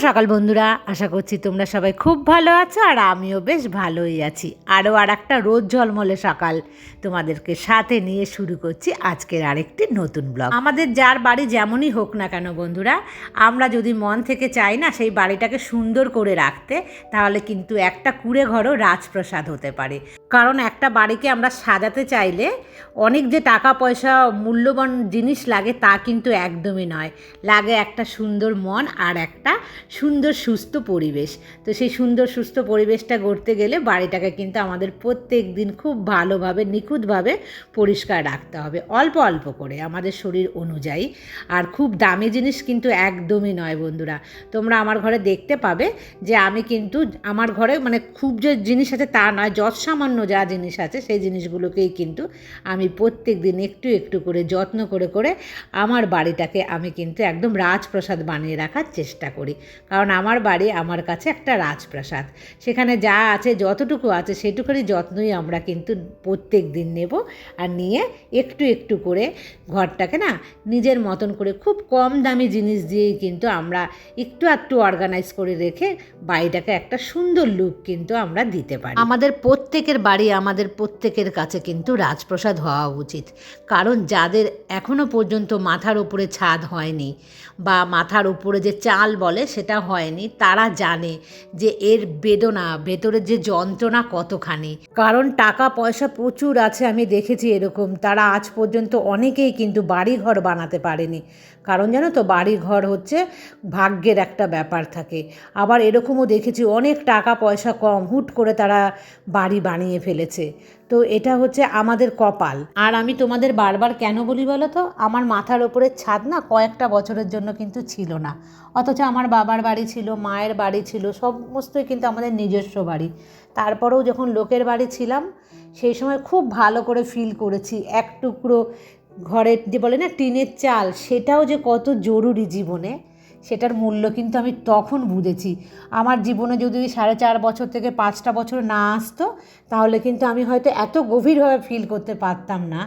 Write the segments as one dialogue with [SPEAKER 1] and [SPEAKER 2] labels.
[SPEAKER 1] সকাল বন্ধুরা আশা করছি তোমরা সবাই খুব ভালো আছো আর আমিও বেশ ভালোই আছি। আরও আর একটা রোদ ঝলমলে সকাল। তোমাদেরকে সাথে নিয়ে শুরু করছি আজকের আরেকটি নতুন ব্লগ। আমাদের যার বাড়ি যেমনই হোক না কেন বন্ধুরা, আমরা যদি মন থেকে চাই না সেই বাড়িটাকে সুন্দর করে রাখতে, তাহলে কিন্তু একটা কুড়ে ঘরও রাজপ্রসাদ হতে পারে। কারণ একটা বাড়িকে আমরা সাজাতে চাইলে অনেক যে টাকা পয়সা মূল্যবান জিনিস লাগে তা কিন্তু একদমই নয়। লাগে একটা সুন্দর মন আর একটা সুন্দর সুস্থ পরিবেশ। তো সেই সুন্দর সুস্থ পরিবেশটা গড়তে গেলে বাড়িটাকে কিন্তু আমাদের প্রত্যেক দিন খুব ভালোভাবে, নিখুঁতভাবে পরিষ্কার রাখতে হবে। অল্প অল্প করে আমাদের শরীর অনুযায়ী। আর খুব দামি জিনিস কিন্তু একদমই নয় বন্ধুরা। তোমরা আমার ঘরে দেখতে পাবে যে আমি কিন্তু আমার ঘরে মানে খুব যে জিনিস আছে তা নয় যৎসামান্য যা জিনিস আছে সেই জিনিসগুলোকেই কিন্তু আমি প্রত্যেক দিন একটু একটু করে, যত্ন করে করে আমার বাড়িটাকে আমি কিন্তু একদম রাজপ্রসাদ বানিয়ে রাখার চেষ্টা করি। কারণ আমার বাড়ি আমার কাছে একটা রাজপ্রাসাদ। সেখানে যা আছে, যতটুকু আছে সেটুকুরই যত্নই আমরা কিন্তু প্রত্যেক দিন নেব আর নিয়ে একটু একটু করে ঘরটাকে না নিজের মতন করে খুব কম দামি জিনিস দিয়েই কিন্তু আমরা একটু একটু অর্গানাইজ করে রেখে বাড়িটাকে একটা সুন্দর লুক কিন্তু আমরা দিতে পারি। আমাদের প্রত্যেকের বাড়ি আমাদের প্রত্যেকের কাছে কিন্তু রাজপ্রসাদ হওয়া উচিত। কারণ যাদের এখনও পর্যন্ত মাথার উপরে ছাদ হয়নি বা মাথার উপরে যে চাল বলে সেটা হয়নি, তারা জানে যে এর বেদনা, ভেতরের যে যন্ত্রণা কতখানি? কারণ টাকা, পয়সা প্রচুর আছে, আমি দেখেছি এরকম। তারা আজ পর্যন্ত অনেকেই কিন্তু বাড়ি ঘর বানাতে পারেনি। কারণ জানো তো বাড়ি ঘর হচ্ছে ভাগ্যের একটা ব্যাপার থাকে। আবার এরকমও দেখেছি, অনেক টাকা, পয়সা কম, হুট করে তারা বাড়ি বানিয়ে ফেলেছে। তো এটা হচ্ছে আমাদের কপাল। আর আমি তোমাদের বারবার কেন বলি বলো তো? আমার মাথার ওপরে ছাদ না কয়েকটা বছরের জন্য কিন্তু ছিল না। অথচ আমার বাবার বাড়ি ছিল, মায়ের বাড়ি ছিল, সমস্তই কিন্তু আমাদের নিজস্ব বাড়ি। তারপরেও যখন লোকের বাড়ি ছিলাম, সেই সময় খুব ভালো করে ফিল করেছি। এক টুকরো ঘরের যে বলে না, টিনের চাল, সেটাও যে কত জরুরি জীবনে। সেটার মূল্য কিন্তু আমি তখন বুঝেছি। আমার জীবনে যদি সাড়ে চার বছর থেকে পাঁচটা বছর না আসতো, তাহলে কিন্তু আমি হয়তো এত গভীরভাবে ফিল করতে পারতাম না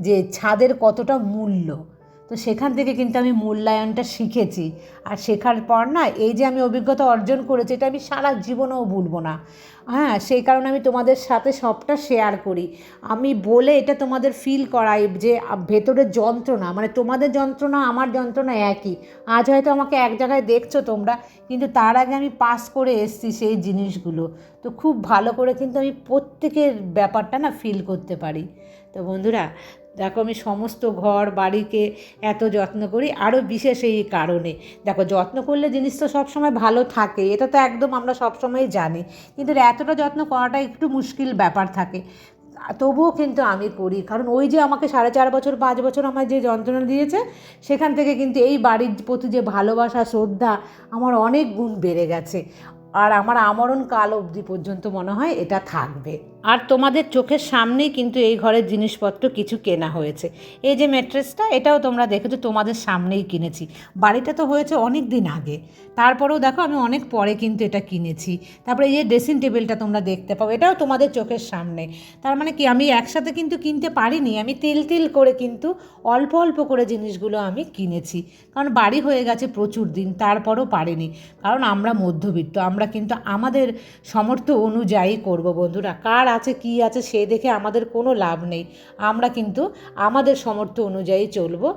[SPEAKER 1] যে ছাদের কতটা মূল্য। তো সেখান থেকে কিন্তু আমি মূল্যায়নটা শিখেছি। আর শেখার পর না, এই যে আমি অভিজ্ঞতা অর্জন করেছি, এটা আমি সারা জীবনেও ভুলবো না। হ্যাঁ সেই কারণে আমি তোমাদের সাথে সবটা শেয়ার করি। আমি বলে এটা তোমাদের ফিল করাই যে ভেতরের যন্ত্রণা মানে তোমাদের যন্ত্রণা, আমার যন্ত্রণা একই। আজ হয়তো আমাকে এক জায়গায় দেখছ তোমরা, কিন্তু তার আগে আমি পাস করে এসছি সেই জিনিসগুলো। তো খুব ভালো করে কিন্তু আমি প্রত্যেকের ব্যাপারটা না ফিল করতে পারি। তো বন্ধুরা দেখো আমি সমস্ত ঘর, বাড়িকে এত যত্ন করি আরও বিশেষ এই কারণে। দেখো, যত্ন করলে জিনিস তো সবসময় ভালো থাকে, এটা তো একদম আমরা সবসময় জানি। কিন্তু এতটা যত্ন করাটা একটু মুশকিল ব্যাপার থাকে। তবুও কিন্তু আমি করি, কারণ ওই যে আমাকে সাড়ে চার বছর, পাঁচ বছর আমার যে যন্ত্রণা দিয়েছে, সেখান থেকে কিন্তু এই বাড়ির প্রতি যে ভালোবাসা, শ্রদ্ধা আমার অনেক গুণ বেড়ে গেছে। আর আমার আমরণ কাল অবধি পর্যন্ত মনে হয় এটা থাকবে। আর তোমাদের চোখের সামনেই কিন্তু এই ঘরের জিনিসপত্র কিছু কেনা হয়েছে। এই যে ম্যাট্রেসটা, এটাও তোমরা দেখেছ, তোমাদের সামনেই কিনেছি। বাড়িটা তো হয়েছে অনেক দিন আগে। তারপরেও দেখো, আমি অনেক পরে কিন্তু এটা কিনেছি। তারপরে এই যে ড্রেসিং টেবিলটা তোমরা দেখতে পাও, এটাও তোমাদের চোখের সামনে। তার মানে কি, আমি একসাথে কিন্তু কিনতে পারিনি, আমি তিল তিল করে কিন্তু অল্প অল্প করে জিনিসগুলো আমি কিনেছি। কারণ বাড়ি হয়ে গেছে প্রচুর দিন, তারপরও পারিনি। কারণ আমরা মধ্যবিত্ত, আমরা কিন্তু আমাদের সামর্থ্য অনুযায়ী করব বন্ধুরা। কার আছে, কি আছে, সে দেখে আমাদের কোনো লাভ নেই। আমরা কিন্তু আমাদের সামর্থ্য অনুযায়ী চলবো।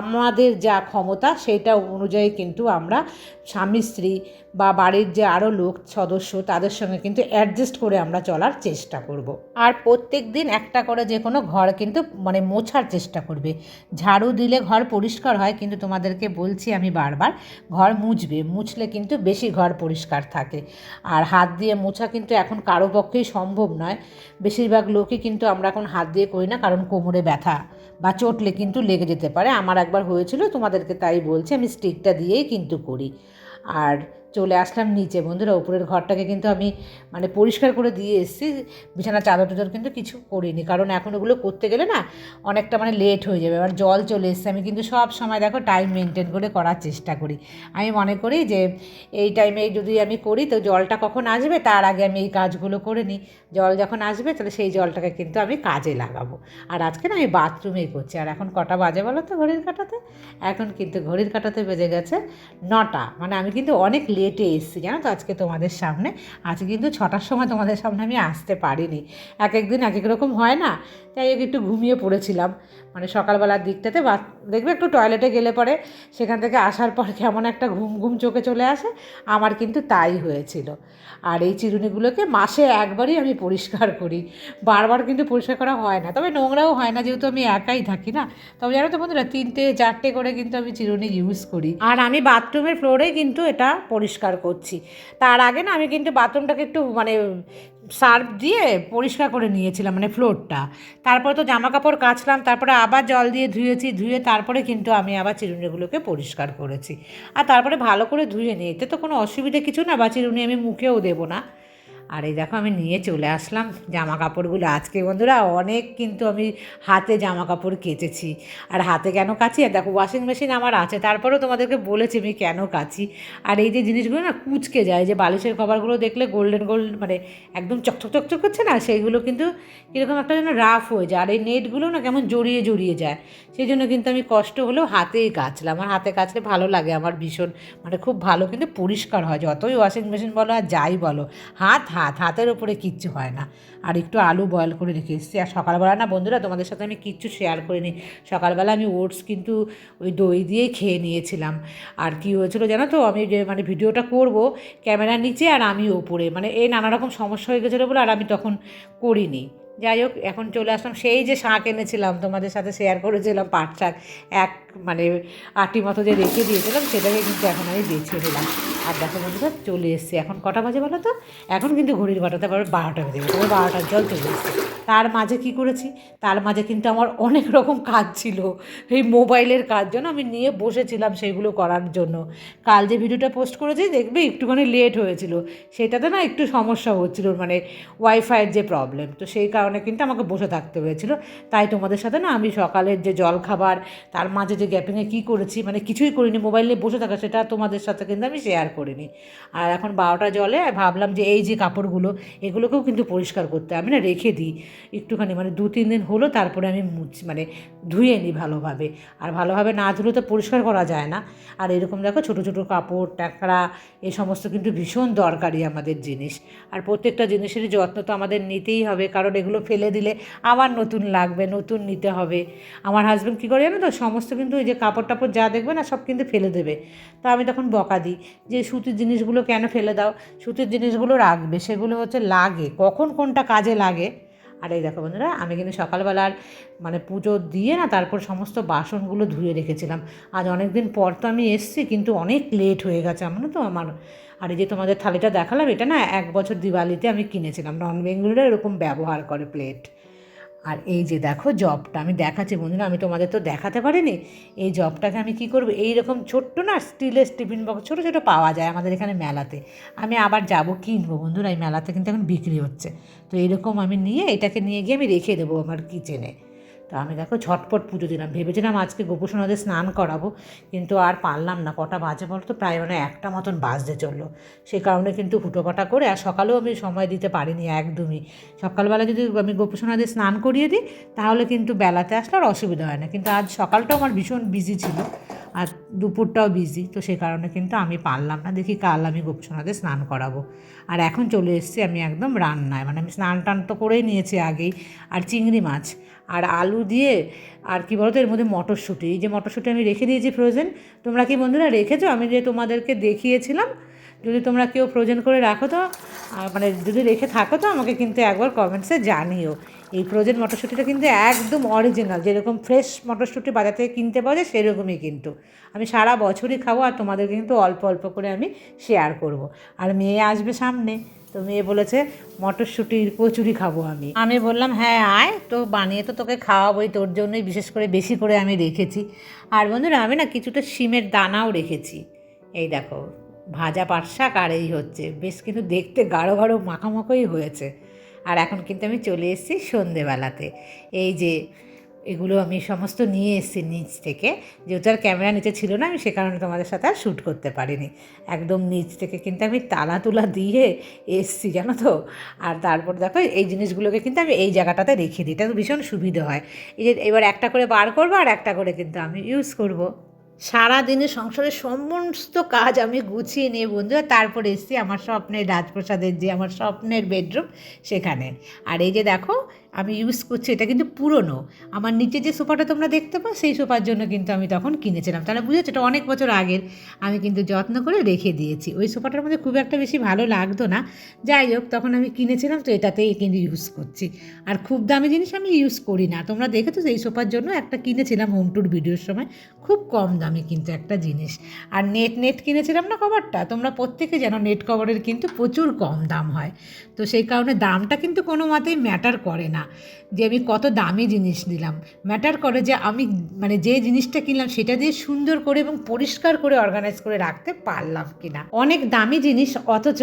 [SPEAKER 1] আমাদের যা ক্ষমতা, সেটা অনুযায়ী কিন্তু আমরা স্বামী, স্ত্রী বা বাড়ির যে আরও লোক সদস্য, তাদের সঙ্গে কিন্তু অ্যাডজাস্ট করে আমরা চলার চেষ্টা করব। আর প্রত্যেক দিন একটা করে যে কোনো ঘর কিন্তু মানে মোছার চেষ্টা করবে। ঝাড়ু দিলে ঘর পরিষ্কার হয়, কিন্তু তোমাদেরকে বলছি আমি বারবার, ঘর মুছবে। মুছলে কিন্তু বেশি ঘর পরিষ্কার থাকে। আর হাত দিয়ে মোছা কিন্তু এখন কারও পক্ষেই সম্ভব নয়। বেশিরভাগ লোকই কিন্তু আমরা এখন হাত দিয়ে করি না, কারণ কোমরে ব্যথা বা চটলে কিন্তু লেগে যেতে পারে। আমার একবার হয়েছিল, তোমাদেরকে তাই বলছি, আমি স্টিকটা দিয়েই কিন্তু করি। আর চলে আসলাম নিচে। বন্ধুরা, উপরের ঘরটাকে কিন্তু আমি মানে পরিষ্কার করে দিয়ে এসেছি। বিছানা চাদর টাদর কিন্তু কিছু করিনি, কারণ এখন ওগুলো করতে গেলে না অনেকটা মানে লেট হয়ে যাবে। এবার জল চলে এসছে। আমি কিন্তু সব সময় দেখো টাইম মেনটেন করে করার চেষ্টা করি। আমি মনে করি যে এই টাইমে যদি আমি করি, তো জলটা কখন আসবে? তার আগে আমি এই কাজগুলো করে নিই। জল যখন আসবে, তাহলে সেই জলটাকে কিন্তু আমি কাজে লাগাবো। আর আজকে না আমি বাথরুমেই করছি। আর এখন কটা বাজে বলো তো ঘড়ির কাটাতে? এখন কিন্তু ঘড়ির কাটাতে বেজে গেছে নটা। মানে আমি কিন্তু অনেক লেট লেটে এসেছি, জানো তো আজকে তোমাদের সামনে? আজকে কিন্তু ছটার সময় তোমাদের সামনে আমি আসতে পারিনি। এক একদিন এক এক রকম হয় না, তাই একটু ঘুমিয়ে পড়েছিলাম। মানে সকালবেলার দিকটাতে বা, দেখবে একটু টয়লেটে গেলে পরে সেখান থেকে আসার পর কেমন একটা ঘুম ঘুম চোখে চলে আসে, আমার কিন্তু তাই হয়েছিল। আর এই চিরুনিগুলোকে মাসে একবারই আমি পরিষ্কার করি। বারবার কিন্তু পরিষ্কার করা হয় না, তবে নোংরাও হয় না, যেহেতু আমি একাই থাকি না। তবে জানো তো বন্ধুরা, তিনটে, চারটে করে কিন্তু আমি চিরুনি ইউজ করি। আর আমি বাথরুমের ফ্লোরে কিন্তু এটা পরিষ্কার করছি। তার আগে না আমি কিন্তু বাথরুমটাকে একটু মানে সার্ফ দিয়ে পরিষ্কার করে নিয়েছিলাম মানে ফ্লোরটা। তারপরে তো জামা কাপড় কাচলাম, তারপরে আবার জল দিয়ে ধুয়েছি, ধুয়ে তারপরে কিন্তু আমি আবার চিরুনিগুলোকে পরিষ্কার করেছি। আর তারপরে ভালো করে ধুয়ে নিই এতে তো কোনো অসুবিধা কিছু না, বা চিরুনি আমি মুখেও দেবো না। আর এই দেখো আমি নিয়ে চলে আসলাম জামা কাপড়গুলো আজকে বন্ধুরা অনেক কিন্তু আমি হাতে জামা কাপড় কেচেছি। আর হাতে কেন কাচি? আর দেখো ওয়াশিং মেশিন আমার আছে, তারপরেও তোমাদেরকে বলেছি আমি কেন কাচি। আর এই যে জিনিসগুলো না কুচকে যায় যে বালিশের কভারগুলো দেখলে গোল্ডেন গোল্ড মানে একদম চকচক চকচক করছে না, সেইগুলো কিন্তু কীরকম একটা যেন রাফ হয়ে যায়। আর এই নেটগুলো না কেমন জড়িয়ে জড়িয়ে যায়। সেই জন্য কিন্তু আমি কষ্ট হলেও হাতেই কাচলাম। আর হাতে কাচলে ভালো লাগে আমার ভীষণ। মানে খুব ভালো কিন্তু পরিষ্কার হয়, যতই ওয়াশিং মেশিন বলো আর যাই বলো। হাত হাত, হাতের ওপরে কিচ্ছু হয় না। আর একটু আলু বয়ল করে রেখে এসেছি। আর সকালবেলা না বন্ধুরা, তোমাদের সাথে আমি কিচ্ছু শেয়ার করিনি। সকালবেলা আমি ওটস কিন্তু ওই দই দিয়েই খেয়ে নিয়েছিলাম। আর কি হয়েছিল জানো তো, আমি যে মানে ভিডিওটা করব ক্যামেরার নিচে আর আমি ওপরে। মানে এই নানা রকম সমস্যা হয়ে গেছিল বলে আর আমি তখন করিনি। যাই হোক, এখন চলে আসলাম। সেই যে শাঁক এনেছিলাম, তোমাদের সাথে শেয়ার করেছিলাম পাট শাক। এক মানে আটি মতো যে রেখে দিয়েছিলাম, সেটাকে কিন্তু এখন আমি বেছে দিলাম আর দেখো বন্ধুরা, চলে এসছে। এখন কটা বাজে বলো তো? এখন কিন্তু ঘড়ির কাটাতে পারবে বারোটা বেজে গেছে। বারোটার জল চলে এসছে। তার মাঝে কি করেছি? তার মাঝে কিন্তু আমার অনেক রকম কাজ ছিল। এই মোবাইলের কাজ জন্য আমি নিয়ে বসেছিলাম সেইগুলো করার জন্য। কাল যে ভিডিওটা পোস্ট করেছি, দেখবে একটুখানি লেট হয়েছিল। সেটাতে না একটু সমস্যা হচ্ছিল মানে ওয়াইফাইয়ের যে প্রবলেম তো সেই কারণে কিন্তু আমাকে বসে থাকতে হয়েছিল। তাই তোমাদের সাথে না আমি সকালের যে জল খাবার তার মাঝে যে গ্যাপিংয়ে কী করেছি মানে কিছুই করিনি, মোবাইল বসে থাকা, সেটা তোমাদের সাথে কিন্তু আমি শেয়ার করিনি। আর এখন বারোটা জলে, ভাবলাম যে এই যে কাপড়গুলো, এগুলোকেও কিন্তু পরিষ্কার করতে আমি না রেখে দিই। একটুখানি মানে দু, তিন দিন হলো তারপরে আমি মুছ মানে ধুয়ে নিই ভালোভাবে। আর ভালোভাবে না ধুলে তো পরিষ্কার করা যায় না। আর এরকম দেখো ছোটো ছোটো কাপড় ট্যাকরা এ সমস্ত কিন্তু ভীষণ দরকারি আমাদের জিনিস। আর প্রত্যেকটা জিনিসেরই যত্ন তো আমাদের নিতেই হবে, কারণ এগুলো ফেলে দিলে আবার নতুন লাগবে, নতুন নিতে হবে। আমার হাজব্যান্ড কী করে জানো তো, সমস্ত কিন্তু ওই যে কাপড় টাপড় যা দেখবে না সব কিন্তু ফেলে দেবে। তা আমি তখন বকা দিই যে, সুতির জিনিসগুলো কেন ফেলে দাও? সুতির জিনিসগুলো রাখবে, সেগুলো হচ্ছে লাগে। কখন কোনটা কাজে লাগে আর এই দেখো বন্ধুরা, আমি কিন্তু সকালবেলার মানে পুজো দিয়ে না তারপর সমস্ত বাসনগুলো ধুয়ে রেখেছিলাম। আজ অনেক দিন পর তো আমি এসছি, কিন্তু অনেক লেট হয়ে গেছে আমার তো আমার। আর এই যে তোমাদের থালিটা দেখালাম, এটা না এক বছর দিওয়ালিতে আমি কিনেছিলাম। নন বেঙ্গলিরা এরকম ব্যবহার করে প্লেট আর এই যে দেখো জবটা আমি দেখাচ্ছি বন্ধুরা, আমি তোমাদের তো দেখাতে পারিনি। এই জবটাকে আমি কী করব? এই রকম ছোট্ট না স্টিলের টিফিন বক্স ছোটো ছোটো পাওয়া যায় আমাদের এখানে মেলাতে। আমি আবার যাব কিনবো বন্ধুরা, এই মেলাতে কিন্তু এখন বিক্রি হচ্ছে। তো এরকম আমি নিয়ে, এটাকে নিয়ে গিয়ে আমি রেখে দেবো আমার কিচেনে তো আমি দেখো ঝটপট পুজো দিলাম। ভেবেছিলাম আজকে গোপুসোনাদের স্নান করাবো, কিন্তু আর পারলাম না। কটা বাজে বলতো? প্রায় মানে একটা মতন বাজতে চলল। সেই কারণে কিন্তু হুটোপাটা করে, আর সকালেও আমি সময় দিতে পারিনি একদমই। সকালবেলা যদি আমি গোপুসোনাদের স্নান করিয়ে দিই, তাহলে কিন্তু বেলাতে আসলে আর অসুবিধা হয় না। কিন্তু আজ সকালটাও আমার ভীষণ বিজি ছিল, আর দুপুরটাও বিজি তো সেই কারণে কিন্তু আমি পারলাম না। দেখি কাল আমি গোপসোনাদের স্নান করাবো। আর এখন চলে এসেছি আমি একদম রান্নায়। মানে আমি স্নান টান তো করেই নিয়েছি আগেই। আর চিংড়ি মাছ। আর আলু দিয়ে আর কি বলতো, এর মধ্যে মটরশুঁটি। এই যে মটরশুঁটি আমি রেখে দিয়েছি ফ্রোজেন তোমরা কি বন্ধুরা রেখেছো? আমি যে তোমাদেরকে দেখিয়েছিলাম, যদি তোমরা কেউ ফ্রোজেন করে রাখো তো মানে যদি রেখে থাকো তো, আমাকে কিন্তু একবার কমেন্টসে জানিও। এই ফ্রোজেন মটরশুঁটিটা কিন্তু একদম অরিজিনাল যেরকম ফ্রেশ মটরশুঁটি বাজার থেকে কিনতে পাওয়া যায়, সেরকমই কিন্তু। আমি সারা বছরই খাব আর তোমাদেরকে কিন্তু অল্প অল্প করে আমি শেয়ার করব। আর মেয়ে আসবে সামনে। তো মেয়ে বলেছে, মটরশুঁটির কচুরি খাব আমি। আমি বললাম হ্যাঁ আয়, তো বানিয়ে তো তোকে খাওয়াবোই, তোর জন্যই বিশেষ করে বেশি করে আমি রেখেছি। আর বন্ধুরা, আমি না কিছুটা শিমের দানাও রেখেছি। এই দেখো, ভাজা পাট শাক আর এই হচ্ছে, বেশ কিন্তু দেখতে গাঢ় গাঢ় মাখামাখোই হয়েছে। আর এখন কিন্তু আমি চলে এসেছি সন্ধেবেলাতে। এই যে এগুলো আমি সমস্ত নিয়ে এসেছি নিচ থেকে। যেহেতু আর ক্যামেরা নিচে ছিল না, আমি সে কারণে তোমাদের সাথে আর শ্যুট করতে পারিনি। একদম নিচ থেকে কিন্তু আমি তালা তুলা দিয়ে এসছি, জানো তো? আর তারপর দেখো, এই জিনিসগুলোকে কিন্তু আমি এই জায়গাটাতে রেখে দিই। এটা ভীষণ সুবিধে হয়। এই যে এবার একটা করে বার করব আর একটা করে কিন্তু আমি ইউজ করব। সারাদিনে সংসারের সমস্ত কাজ আমি গুছিয়ে নিয়ে বন্ধুরা, তারপরে এসেছি আমার স্বপ্নের রাজপ্রসাদের যে আমার স্বপ্নের বেডরুম সেখানে। আর এই যে দেখো আমি ইউজ করছি, এটা কিন্তু পুরনো। আমার নিচে যে সোফাটা তোমরা দেখতে পাও, সেই সোফার জন্য কিন্তু আমি তখন কিনেছিলাম। তাহলে বুঝেছ, এটা অনেক বছর আগের। আমি কিন্তু যত্ন করে রেখে দিয়েছি। ওই সোফাটার মধ্যে খুব একটা বেশি ভালো লাগতো না। যাই হোক, তখন আমি কিনেছিলাম, তো এটাতেই কিন্তু ইউজ করছি। আর খুব দামি জিনিস আমি ইউজ করি না। তোমরা দেখেছ এই সোফার জন্য একটা কিনেছিলাম হোম ট্যুর ভিডিওর সময়। খুব কম দামে কিন্তু একটা জিনিস। আর নেট নেট কিনেছিলাম না কভারটা তোমরা প্রত্যেকে জানো নেট কভারের কিন্তু প্রচুর কম দাম হয়। তো সেই কারণে দামটা কিন্তু কোনো মতেই ম্যাটার করে না। যে আমি কত দামি জিনিস নিলাম। ম্যাটার করে যে আমি মানে যে জিনিসটা কিনলাম সেটা দিয়ে সুন্দর করে এবং পরিষ্কার করে অর্গানাইজ করে রাখতে পারলাম কিনা। অনেক দামি জিনিস অথচ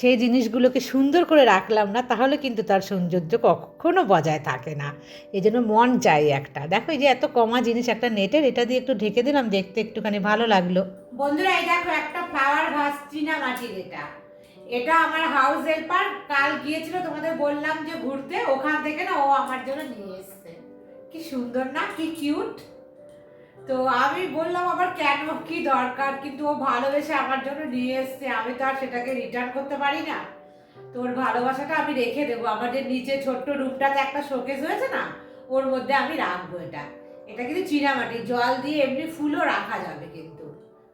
[SPEAKER 1] সেই জিনিসগুলোকে সুন্দর করে রাখলাম না, তাহলে কিন্তু তার সৌন্দর্য কখনো বজায় থাকে না। এই জন্য মন চাই একটা। দেখো এই যে এত কমা জিনিস একটা নেটের, এটা দিয়ে একটু ঢেকে দিলাম, দেখতে একটুখানি ভালো লাগল। বন্ধুরা, এই দেখো একটা ফ্লাওয়ার ভাস চীনা মাটির এটা। এটা আমার হাউস হেল্পার কাল গিয়েছিল, তোমাদের বললাম যে ঘুরতে। ওখান থেকে না, ও আমার জন্য নিয়ে এসছে। কি সুন্দর না, কি কিউট তো আমি বললাম, আবার কেন? কি দরকার? কিন্তু ও ভালোবেসে আমার জন্য নিয়ে এসছে। আমি তো আর সেটাকে রিটার্ন করতে পারি না। তোর ভালোবাসাটা আমি রেখে দেবো। আমার যে নিচে ছোট্ট রুমটাতে একটা শোকেস হয়েছে না, ওর মধ্যে আমি রাখব এটা। এটা কিন্তু চীনামাটি জল দিয়ে এমনি ফুলও রাখা যাবে কিন্তু।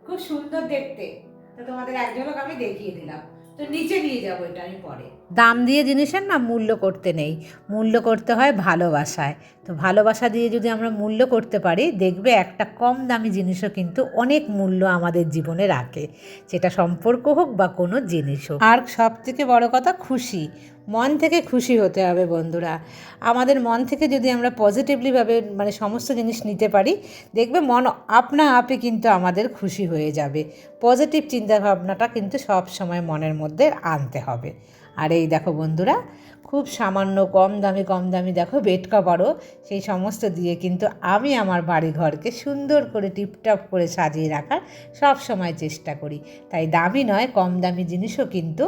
[SPEAKER 1] খুব সুন্দর দেখতে। তো তোমাদের এক ঝলক আমি দেখিয়ে দিলাম। তো নিচে নিয়ে এটা আমি পরে। দাম দিয়ে জিনিসের না মূল্য করতে নেই। মূল্য করতে হয় ভালোবাসায়। তো ভালোবাসা দিয়ে যদি আমরা মূল্য করতে পারি, দেখবে একটা কম দামি জিনিসও কিন্তু অনেক মূল্য আমাদের জীবনে রাখে। সেটা সম্পর্ক হোক বা কোনো জিনিস হোক। আর সব থেকে বড় কথা, খুশি। মন থেকে খুশি হতে হবে বন্ধুরা। আমাদের মন থেকে যদি আমরা পজিটিভলিভাবে মানে সমস্ত জিনিস নিতে পারি, দেখবে মন আপনা আপে কিন্তু আমাদের খুশি হয়ে যাবে। পজিটিভ চিন্তাভাবনাটা কিন্তু সব সময় মনের মধ্যে আনতে হবে। আর এই দেখো বন্ধুরা, খুব সামান্য কম দামি কম দামি দেখো বেড কভারও সেই সমস্ত দিয়ে কিন্তু আমি আমার বাড়ি ঘরকে সুন্দর করে টিপটপ করে সাজিয়ে রাখার সব সময় চেষ্টা করি। তাই দামি নয়, কম দামি জিনিসও কিন্তু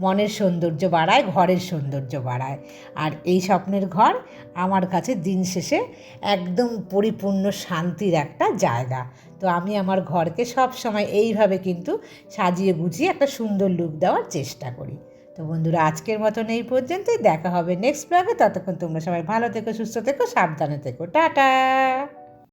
[SPEAKER 1] মনের সৌন্দর্য বাড়ায়, ঘরের সৌন্দর্য বাড়ায়। আর এই স্বপ্নের ঘর আমার কাছে দিন শেষে একদম পরিপূর্ণ শান্তির একটা জায়গা। তো আমি আমার ঘরকে সব সময় এইভাবে কিন্তু সাজিয়ে গুছিয়ে একটা সুন্দর লুক দেওয়ার চেষ্টা করি। তো বন্ধুরা, আজকের মতন এই পর্যন্তই। দেখা হবে নেক্সট ব্লগে ততক্ষণ তোমরা সবাই ভালো থেকো, সুস্থ থেকো, সাবধানে থেকো। টাটা!